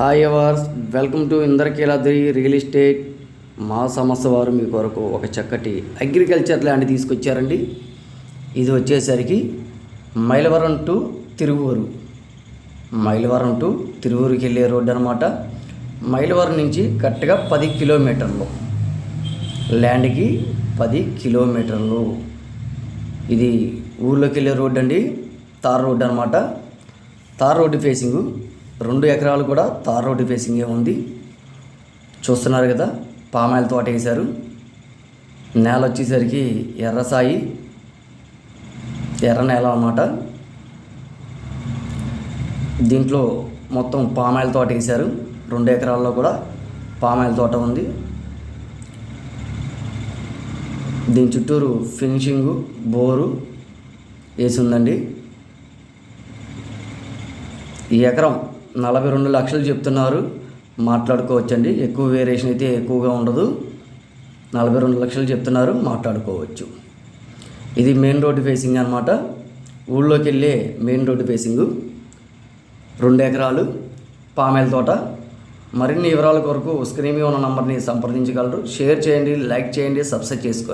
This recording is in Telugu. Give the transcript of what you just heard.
Hi ours welcome to Indrakeeladri real estate మా సంస్థ వారు మీ కొరకు ఒక చక్కటి అగ్రికల్చర్ ల్యాండ్ తీసుకొచ్చారండి. ఇది వచ్చేసరికి మైలవరం టు తిరువూరు. మైలవరం టు తిరువూరుకి వెళ్ళే రోడ్డు అనమాట మైలవరం నుంచి కరెక్ట్గా పది కిలోమీటర్లు. ల్యాండ్కి పది కిలోమీటర్లు. ఇది ఊర్లోకి వెళ్ళే రోడ్డు అండి. తార్ రోడ్డు అనమాట తార్ రోడ్డు ఫేసింగ్ రెండు ఎకరాలు కూడా తార్ రోడ్డు ఫేసింగే ఉంది. చూస్తున్నారు కదా పామాయిల్ తోట వేశారు. నేల వచ్చేసరికి ఎర్రసాయి ఎర్ర నేల అన్నమాట. దీంట్లో మొత్తం పామాయిల్ తోట వేశారు. రెండు ఎకరాల్లో కూడా పామాయిల్ తోట ఉంది. దీని చుట్టూరు ఫినిషింగు బోరు వేసి ఉందండి. ఈ ఎకరం నలభై రెండు లక్షలు చెప్తున్నారు. మాట్లాడుకోవచ్చండి. ఎక్కువ వేరియేషన్ అయితే ఎక్కువగా ఉండదు. నలభై రెండు లక్షలు చెప్తున్నారు. మాట్లాడుకోవచ్చు. ఇది మెయిన్ రోడ్డు ఫేసింగ్ అనమాట ఊళ్ళోకి వెళ్ళే మెయిన్ రోడ్డు ఫేసింగు రెండు ఎకరాలు పామేల తోట. మరిన్ని వివరాల కొరకు స్క్రీన్ మీద ఉన్న నంబర్ని సంప్రదించగలరు. షేర్ చేయండి లైక్ చేయండి సబ్స్క్రైబ్ చేసుకోండి.